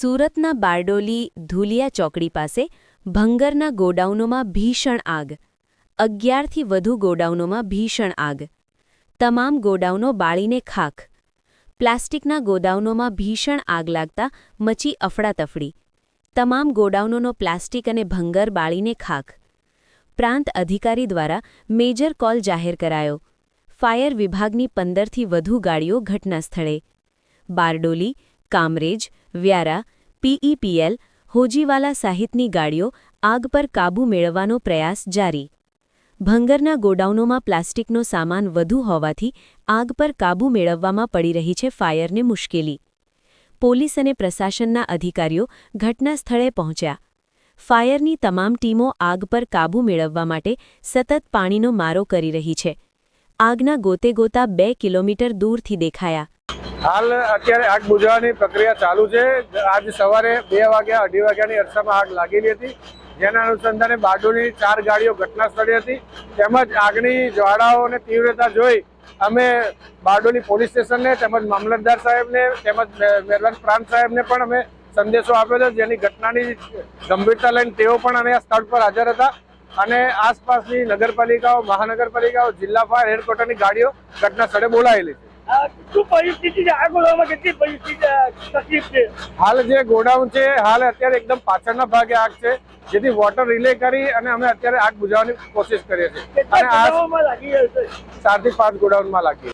સુરતના બારડોલી ધુલિયા ચોકડી પાસે ભંગરના ગોડાઉનોમાં ભીષણ આગ. અગિયારથી વધુ ગોડાઉનોમાં ભીષણ આગ. તમામ ગોડાઉનો બાળીને ખાખ. પ્લાસ્ટિકના ગોડાઉનોમાં ભીષણ આગ લાગતા મચી અફડાતફડી. તમામ ગોડાઉનોનો પ્લાસ્ટિક અને ભંગર બાળીને ખાખ. પ્રાંત અધિકારી દ્વારા મેજર કોલ જાહેર કરાયો. ફાયર વિભાગની પંદરથી વધુ ગાડીઓ ઘટનાસ્થળે. બારડોલી, કામરેજ વ્યારા પીઈપીએલ હોજીવાલા સહિતની ગાડીઓ આગ પર કાબૂ મેળવવાનો પ્રયાસ જારી. ભંગરના ગોડાઉનોમાં પ્લાસ્ટિકનો સામાન વધુ હોવાથી આગ પર કાબૂ મેળવવામાં પડી રહી છે ફાયરને મુશ્કેલી. પોલીસ અને પ્રશાસનના અધિકારીઓ ઘટના સ્થળે પહોંચ્યા. ફાયરની તમામ ટીમો આગ પર કાબૂ મેળવવા માટે સતત પાણીનો મારો કરી રહી છે. આગના ગોતે ગોતા બે કિલોમીટર દૂરથી દેખાયા. હાલ અત્યારે આગ બુઝાવવાની પ્રક્રિયા ચાલુ છે. આજ સવારે બે વાગ્યા, અઢી વાગ્યાની અરસામાં આગ લાગેલી હતી. જેના અનુસંધાને બારડોલીની ચાર ગાડીઓ ઘટના સ્થળે હતી. તેમજ આગની જ્વાળાઓ અને તીવ્રતા જોઈ અમે બારડોલી પોલીસ સ્ટેશનને તેમજ મામલતદાર સાહેબને તેમજ મે- પ્રાંત સાહેબને પણ અમે સંદેશો આપ્યો હતો જેની ઘટનાની ગંભીરતા લઈને તેઓ પણ અમે આ સ્થળ પર હાજર હતા. અને આસપાસની નગરપાલિકાઓ, મહાનગરપાલિકાઓ, જિલ્લા ફાયર હેડક્વાર્ટરની ગાડીઓ ઘટના સ્થળે બોલાયેલી છે. શું પરિસ્થિતિ છે? ઓલાવવામાં કેટલી પરિસ્થિતિ તકલીફ છે? હાલ જે ગોડાઉન છે હાલ અત્યારે એકદમ પાછળના ભાગે આગ છે જેથી વોટર રિલે કરી અને અમે અત્યારે આગ બુઝાવવાની કોશિશ કરીએ છીએ. અને આ બનાવવામાં લાગી રહ્યો છે? ચારથી પાંચ ગોડાઉનમાં લાગી